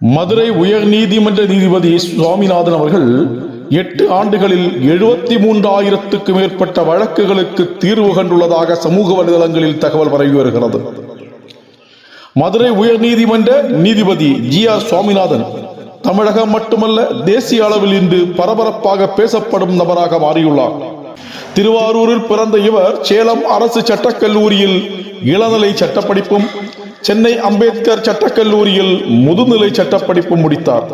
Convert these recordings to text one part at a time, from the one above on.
மதுரை உயர் நீதிமன்ற நீதிபதி சுவாமிநாதன் அவர்கள் எட்டு ஆண்டுகளில் எழுபத்தி மூன்றாயிரத்துக்கு மேற்பட்ட வழக்குகளுக்கு தீர்வு கண்டுள்ளதாக சமூக வலைதளங்களில் தகவல் பரவி வருகிறது. மதுரை உயர் நீதிமன்ற நீதிபதி ஜி ஆர் சுவாமிநாதன் தமிழகம் மட்டுமல்ல தேசிய அளவில் இன்று பரபரப்பாக பேசப்படும் நபராக மாறியுள்ளார். திருவாரூரில் பிறந்த இவர் சேலம் அரசு சட்டக்கல்லூரியில் இளநிலை சட்டப்படிப்பும் சென்னை அம்பேத்கர் சட்டக்கல்லூரியில் முதுநிலை சட்டப்படிப்பு முடித்தார்.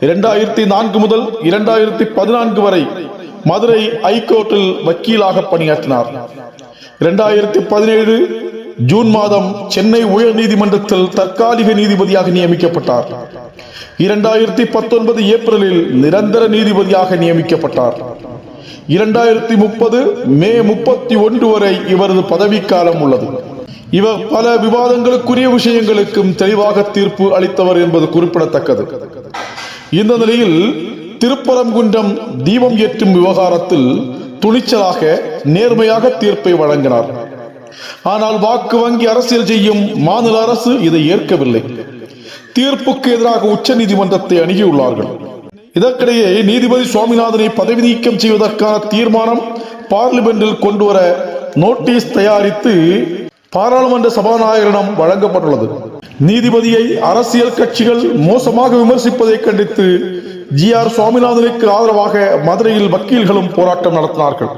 இரண்டாயிரத்தி நான்கு முதல் இரண்டாயிரத்தி பதினான்கு வரை மதுரை ஐகோர்ட்டில் வக்கீலாக பணியாற்றினார். இரண்டாயிரத்தி பதினேழு ஜூன் மாதம் சென்னை உயர் நீதிமன்றத்தில் தற்காலிக நீதிபதியாக நியமிக்கப்பட்டார். இரண்டாயிரத்தி பத்தொன்பது ஏப்ரலில் நிரந்தர நீதிபதியாக நியமிக்கப்பட்டார். இரண்டாயிரத்தி முப்பது மே முப்பத்தி ஒன்று வரை இவரது பதவிக்காலம் உள்ளது. இவர் பல விவாதங்களுக்குரிய விஷயங்களுக்கும் தெளிவாக தீர்ப்பு அளித்தவர் என்பது குறிப்பிடத்தக்கது. இந்த நிலையில் திருப்பரங்குன்றம் தீபம் ஏற்றும் விவகாரத்தில் துணிச்சலாக நேர்மையாக தீர்ப்பை வழங்கினார். ஆனால் வாக்கு வங்கி அரசியல் செய்யும் மாநில அரசு இதை ஏற்கவில்லை. தீர்ப்புக்கு எதிராக உச்ச நீதிமன்றத்தை அணுகியுள்ளார்கள். இதற்கிடையே நீதிபதி சுவாமிநாதனை பதவி நீக்கம் செய்வதற்கான தீர்மானம் பார்லிமெண்டில் கொண்டு வர நோட்டீஸ் தயாரித்து பாராளுமன்ற சபாநாயகரிடம் வழங்கப்பட்டுள்ளது. நீதிபதியை அரசியல் கட்சிகள் மோசமாக விமர்சிப்பதை கண்டித்து ஜி ஆர் சுவாமிநாதனுக்கு ஆதரவாக மதுரையில் வக்கீல்களும் போராட்டம் நடத்தினார்கள்.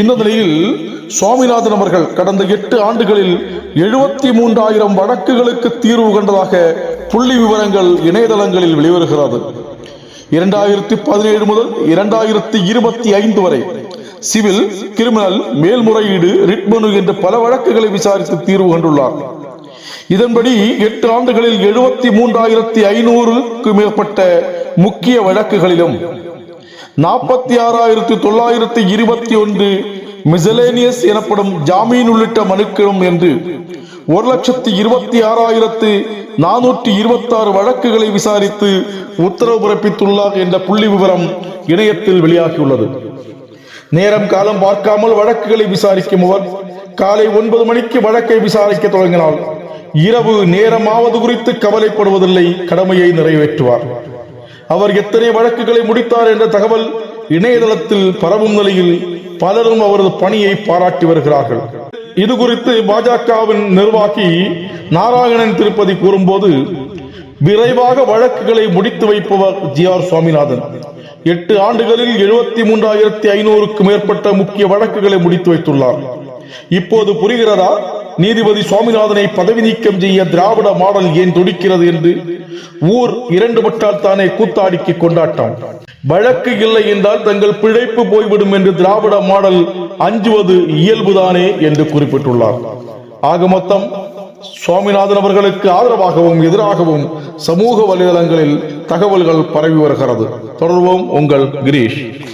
இந்த நிலையில் சுவாமிநாதன் அவர்கள் கடந்த எட்டு ஆண்டுகளில் எழுபத்தி மூன்றாயிரம் வழக்குகளுக்கு தீர்வு கண்டதாக புள்ளி விவரங்கள் இணையதளங்களில் வெளிவருகிறது. இரண்டாயிரத்தி பதினேழு முதல் இரண்டாயிரத்தி இருபத்தி ஐந்து வரை சிவில் கிரிமினல் மேல்முறையீடு ரிட்மனு என்ற பல வழக்குகளை விசாரித்து தீர்வு கண்டுள்ளார். இதன்படி எட்டு ஆண்டுகளில் எழுபத்தி மூன்றாயிரத்தி ஐநூறுக்கு மேற்பட்ட முக்கிய வழக்குகளிலும் நாற்பத்தி ஆறாயிரத்தி தொள்ளாயிரத்தி இருபத்தி ஒன்று மிசலேனியஸ் எனப்படும் ஜாமீன் உள்ளிட்ட மனுக்களும் என்று ஒரு லட்சத்தி இருபத்தி ஆறாயிரத்து நானூற்றி இருபத்தி ஆறு வழக்குகளை விசாரித்து உத்தரவு பிறப்பித்துள்ளார் என்ற புள்ளி விவரம் இணையத்தில் வெளியாகியுள்ளது. நேரம் காலம் பார்க்காமல் வழக்குகளை விசாரிக்கும் அவர் காலை ஒன்பது மணிக்கு வழக்கை விசாரிக்க தொடங்கினால் இரவு நேரமாவது குறித்து கவலைப்படுவதில்லை கடமையை நிறைவேற்றுவார். அவர் எத்தனை வழக்குகளை முடித்தார் என்ற தகவல் இணையதளத்தில் பரவும் நிலையில் பலரும் அவரது பணியை பாராட்டி வருகிறார்கள். இது குறித்து பாஜகவின் நிர்வாகி நாராயணன் திருப்பதி கூறும்போது விரைவாக வழக்குகளை முடித்து வைப்பவர் ஜி ஆர் சுவாமிநாதன். எட்டு ஆண்டுகளில் எழுபத்தி மூன்றாயிரத்தி ஐநூறுக்கு மேற்பட்ட முக்கிய வழக்குகளை முடித்து வைத்துள்ளார். இப்போது புரிகிறதா? நீதிபதி சுவாமிநாதனை பதவி நீக்கம் செய்ய திராவிட மாடல் ஏன் துடிக்கிறது என்று ஊர் இரண்டு பட்டால் தானே கூத்தாடிக்கு கொண்டாட்டம். வழக்கு இல்லை என்றால் தங்கள் பிழைப்பு போய்விடும் என்று திராவிட மாடல் அஞ்சுவது இயல்புதானே என்று குறிப்பிட்டுள்ளார். ஆக மொத்தம் சுவாமிநாதன் அவர்களுக்கு ஆதரவாகவும் எதிராகவும் சமூக வலைதளங்களில் தகவல்கள் பரவி வருகிறது. தொடர்வோம் உங்கள் கிரீஷ்.